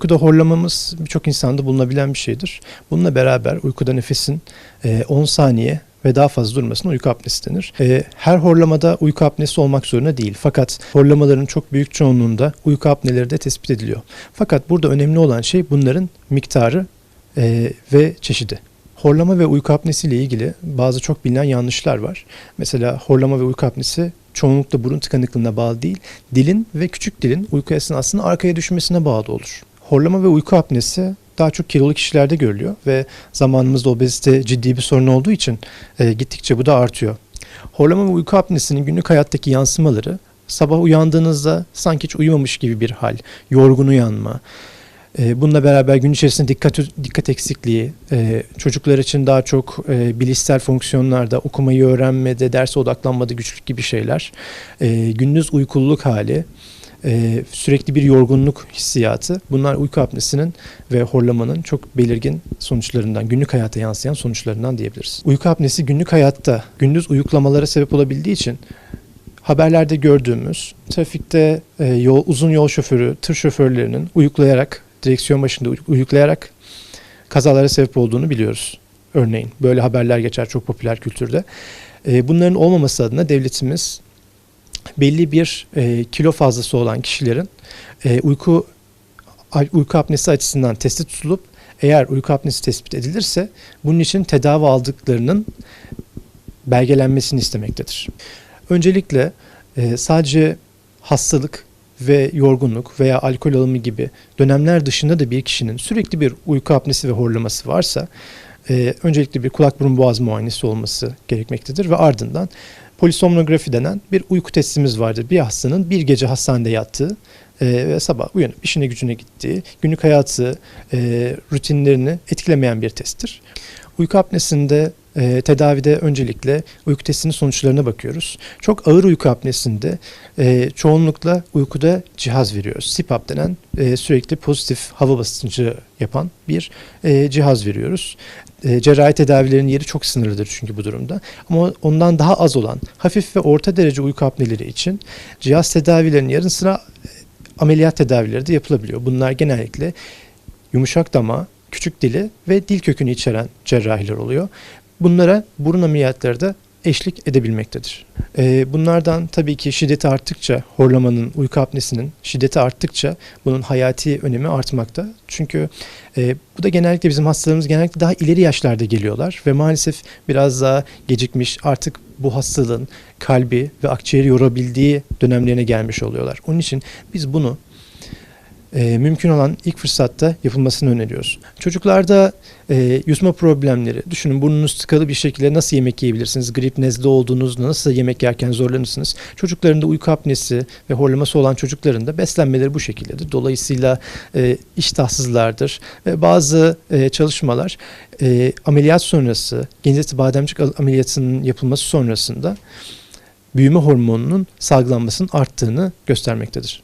Uykuda horlamamız birçok insanda bulunabilen bir şeydir. Bununla beraber uykuda nefesin e, 10 saniye ve daha fazla durmasına uyku apnesi denir. E, Her horlamada uyku apnesi olmak zorunda değil. Fakat horlamaların çok büyük çoğunluğunda uyku apneleri de tespit ediliyor. Fakat burada önemli olan şey bunların miktarı e, ve çeşidi. Horlama ve uyku apnesi ile ilgili bazı çok bilinen yanlışlar var. Mesela horlama ve uyku apnesi çoğunlukla burun tıkanıklığına bağlı değil, dilin ve küçük dilin uyku esnasında arkaya düşmesine bağlı olur. Horlama ve uyku apnesi daha çok kilolu kişilerde görülüyor ve zamanımızda obezite ciddi bir sorun olduğu için e, gittikçe bu da artıyor. Horlama ve uyku apnesinin günlük hayattaki yansımaları sabah uyandığınızda sanki hiç uyumamış gibi bir hal, yorgun uyanma, e, Bununla beraber gün içerisinde dikkat dikkat eksikliği, e, çocuklar için daha çok e, bilişsel fonksiyonlarda, okumayı öğrenmede, derse odaklanmada güçlük gibi şeyler, gündüz uykululuk hali, e, sürekli bir yorgunluk hissiyatı, bunlar uyku apnesinin ve horlamanın çok belirgin sonuçlarından, günlük hayata yansıyan sonuçlarından diyebiliriz. Uyku apnesi günlük hayatta gündüz uyuklamalara sebep olabildiği için haberlerde gördüğümüz trafikte e, yol, uzun yol şoförü, tır şoförlerinin uyuklayarak direksiyon başında uy- uyuklayarak kazalara sebep olduğunu biliyoruz. Örneğin böyle haberler geçer çok popüler kültürde. E, bunların olmaması adına devletimiz belli bir e, kilo fazlası olan kişilerin e, uyku uyku apnesi açısından testi tutulup eğer uyku apnesi tespit edilirse bunun için tedavi aldıklarının belgelenmesini istemektedir. Öncelikle e, sadece hastalık ve yorgunluk veya alkol alımı gibi dönemler dışında da bir kişinin sürekli bir uyku apnesi ve horlaması varsa e, öncelikle bir kulak burun boğaz muayenesi olması gerekmektedir ve ardından polisomnografi denen bir uyku testimiz vardır. Bir hastanın bir gece hastanede yattığı e, ve sabah uyanıp işine gücüne gittiği, günlük hayatı, e, rutinlerini etkilemeyen bir testtir. Uyku apnesinde e, tedavide öncelikle uyku testinin sonuçlarına bakıyoruz. Çok ağır uyku apnesinde e, çoğunlukla uykuda cihaz veriyoruz. CPAP denen e, sürekli pozitif hava basıncı yapan bir e, cihaz veriyoruz. E, cerrahi tedavilerin yeri çok sınırlıdır çünkü bu durumda. Ama ondan daha az olan hafif ve orta derece uyku apneleri için cihaz tedavilerinin yarı sıra e, ameliyat tedavileri de yapılabiliyor. Bunlar genellikle yumuşak dama, küçük dili ve dil kökünü içeren cerrahiler oluyor. Bunlara burun ameliyatları da eşlik edebilmektedir. Ee, bunlardan tabii ki şiddeti arttıkça, horlamanın, uyku apnesinin şiddeti arttıkça bunun hayati önemi artmakta. Çünkü e, bu da genellikle bizim hastalarımız genellikle daha ileri yaşlarda geliyorlar ve maalesef biraz daha gecikmiş artık bu hastalığın kalbi ve akciğeri yorabildiği dönemlerine gelmiş oluyorlar. Onun için biz bunu e, mümkün olan ilk fırsatta yapılmasını öneriyoruz. Çocuklarda e, yutma problemleri, düşünün burnunuz tıkalı bir şekilde nasıl yemek yiyebilirsiniz? Grip, nezle olduğunuzda nasıl yemek yerken zorlanırsınız? Çocuklarında uyku apnesi ve horlaması olan çocukların da beslenmeleri bu şekildedir. Dolayısıyla e, iştahsızlardır ve bazı e, çalışmalar e, ameliyat sonrası, genizli bademcik ameliyatının yapılması sonrasında büyüme hormonunun salgılanmasının arttığını göstermektedir.